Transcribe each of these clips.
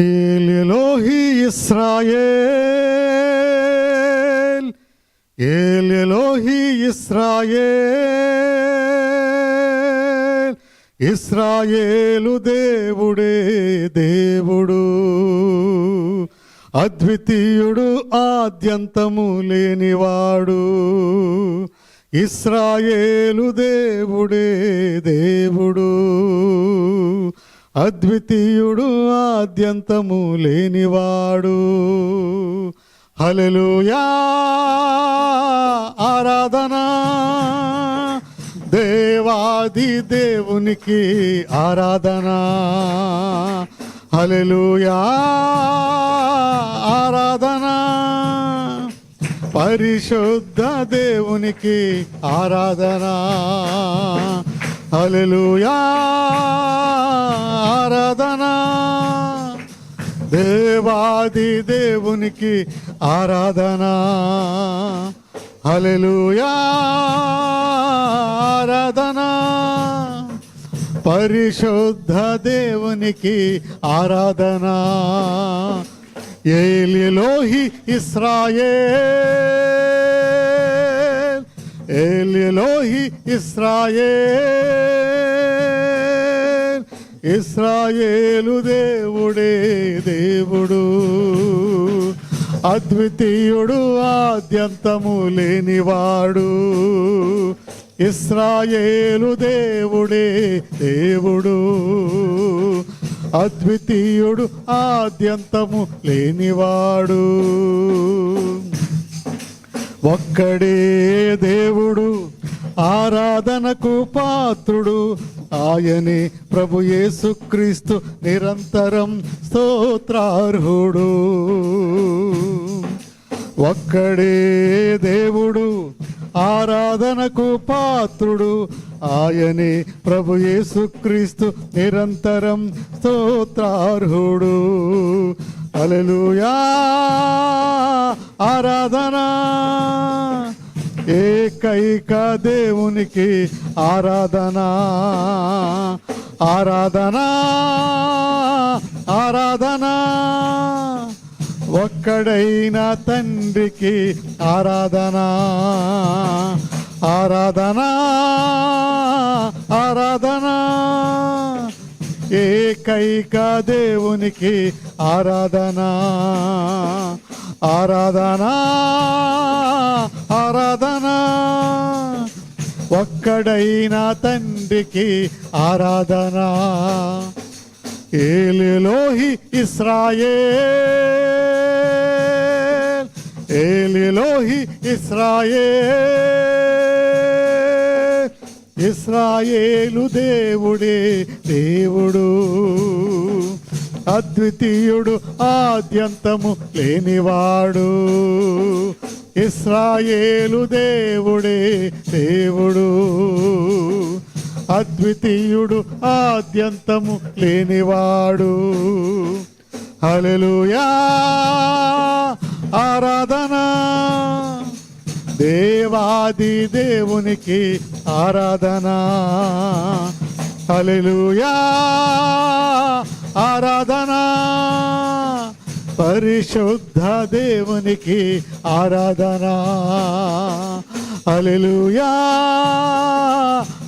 ఏలిలోహి Israel. ఏలిలోహి Israel. ఇస్రాయేలు దేవుడే దేవుడు. అద్వితీయుడు ఆద్యంతము లేనివాడు. ఇస్రాయేలు దేవుడే దేవుడు. అద్వితీయుడు ఆద్యంతము లేనివాడు. హలలుయా ఆరాధన. దేవాది దేవునికి ఆరాధన. హలలుయా ఆరాధన. పరిశుద్ధ దేవునికి ఆరాధన. అలెలుయా ఆరాధన. దేవాది దేవునికి ఆరాధన. అలెలుయా ఆరాధన. పరిశుద్ధ దేవునికి ఆరాధన. ఏలిలోహి ఇస్రాయే ఇస్రాయేల్ ఏలిలోహి ఇస్రాయేల్ ఇస్రాయేలు దేవుడే దేవుడు. అద్వితీయుడు ఆద్యంతము లేనివాడు. ఇస్రాయేలు దేవుడే దేవుడు. అద్వితీయుడు ఆద్యంతము లేనివాడు. ఒక్కడే దేవుడు ఆరాధనకు పాత్రుడు. ఆయనే ప్రభు యేసుక్రీస్తు నిరంతరం స్తోత్రార్హుడు. ఒక్కడే దేవుడు ఆరాధనకు పాత్రుడు. ఆయనే ప్రభు యేసుక్రీస్తు నిరంతరం స్తోత్రార్హుడు. అలెలుయా ఆరాధన. ఏకైక దేవునికి ఆరాధన. ఆరాధన ఆరాధన. ఒక్కడైన తండ్రికి ఆరాధన. ఆరాధన ఆరాధన. ఏకైక దేవునికి ఆరాధన ఆరాధన ఆరాధన. ఒక్కడైన తండ్రికి ఆరాధన. ఏలిలోహి ఇస్రాయే ఏలిలోహి ఇస్రాయే ఇస్రాయేలు దేవుడే దేవుడు. అద్వితీయుడు ఆద్యంతము లేనివాడు. ఇస్రాయేలు దేవుడే దేవుడు. అద్వితీయుడు ఆద్యంతము లేనివాడు. హల్లెలూయా. ఆరాధనా. దేవాది దేవునికి ఆరాధన. అలెలుయా ఆరాధన. పరిశుద్ధ దేవునికి ఆరాధన. అలెలుయా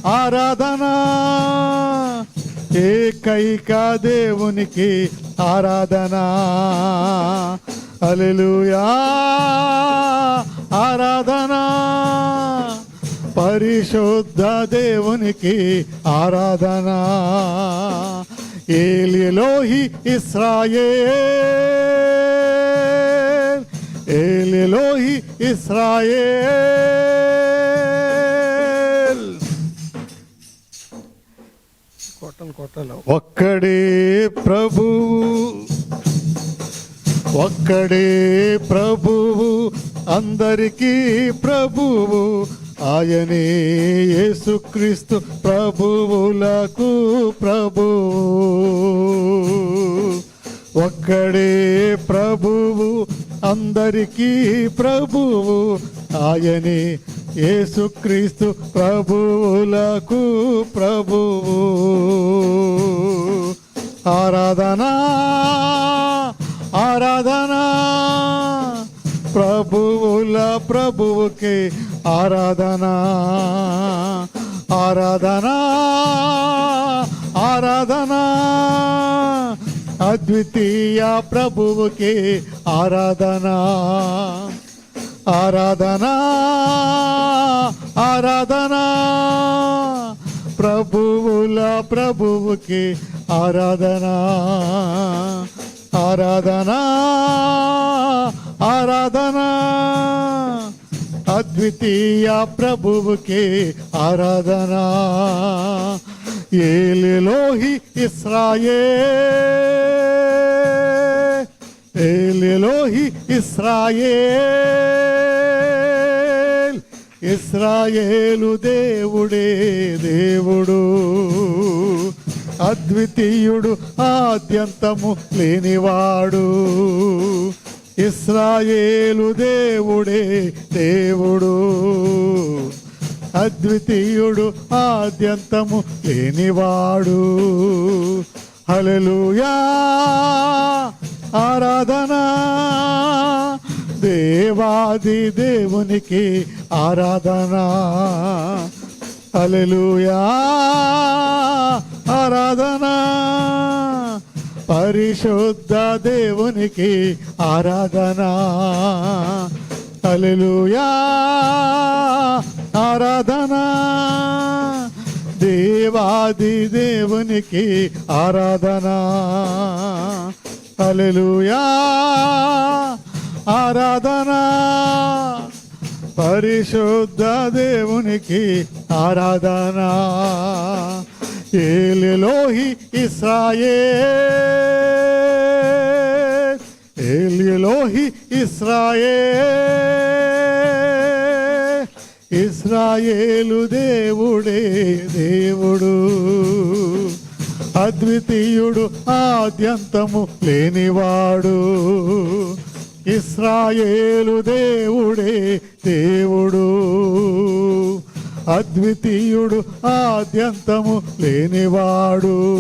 ఆరాధన. ఏకైక దేవునికి ఆరాధన. అలెలుయా పరిశుద్ధ దేవునికి ఆరాధన. ఏలిలోహి ఇస్రాయేల్. ఏలిలోహి కొట్టలు కొట్టలు ఒక్కడే ప్రభువు ఒక్కడే ప్రభువు అందరికీ ప్రభువు. ఆయనే యేసుక్రీస్తు ప్రభువులకు ప్రభువు ఒక్కడే ప్రభువు అందరికీ ప్రభువు. ఆయనే యేసుక్రీస్తు ప్రభువులకు ప్రభువు ఆరాధనా ఆరాధనా. ప్రభువుల ప్రభువుకే ఆరాధనా ఆరాధనా ఆరాధనా. అద్వితీయ ప్రభువుకి ఆరాధనా ఆరాధనా ఆరాధనా. ప్రభువుల ప్రభువుకి ఆరాధనా ఆరాధనా ఆరాధనా. అద్వితీయ ప్రభువుకే ఆరాధనా. ఏలిలోహి ఇస్రాయే. ఏలిలోహి ఇస్రాయే. ఇస్రాయేలు దేవుడే దేవుడు. అద్వితీయుడు ఆద్యంతము లేనివాడు. ఇస్రాయేలు దేవుడే దేవుడు. అద్వితీయుడు ఆద్యంతము లేనివాడు. హలలుయా ఆరాధన. దేవాది దేవునికి ఆరాధన. హలలుయా ఆరాధనా. పరిశుద్ధ దేవునికి ఆరాధన. అలెలుయా ఆరాధన. దేవాది దేవునికి ఆరాధన. అలెలుయా ఆరాధన. పరిశుద్ధ దేవునికి ఆరాధన. ఏలిలోహి ఇస్రాయేల్ ఏలిలోహి ఇస్రాయేల్ ఇస్రాయేలు దేవుడే దేవుడు। అద్వితీయుడు ఆద్యంతము లేనివాడు। ఇస్రాయేలు దేవుడే దేవుడు। అద్వితీయుడు ఆద్యంతము లేనివాడు.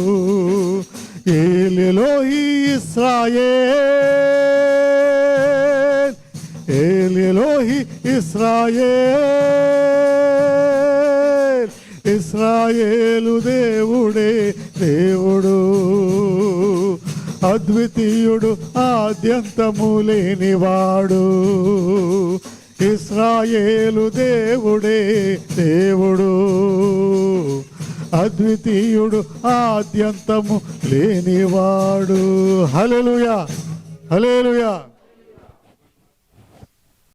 ఏలిలో ఇస్రాయే ఏలిలోహి ఇస్రాయే ఇస్రాయేలు దేవుడే దేవుడు. అద్వితీయుడు ఆద్యంతము లేనివాడు. ఇస్రాయేలు దేవుడే దేవుడు. అద్వితీయుడు ఆద్యంతము లేనివాడు. హల్లెలూయా హలేలుయా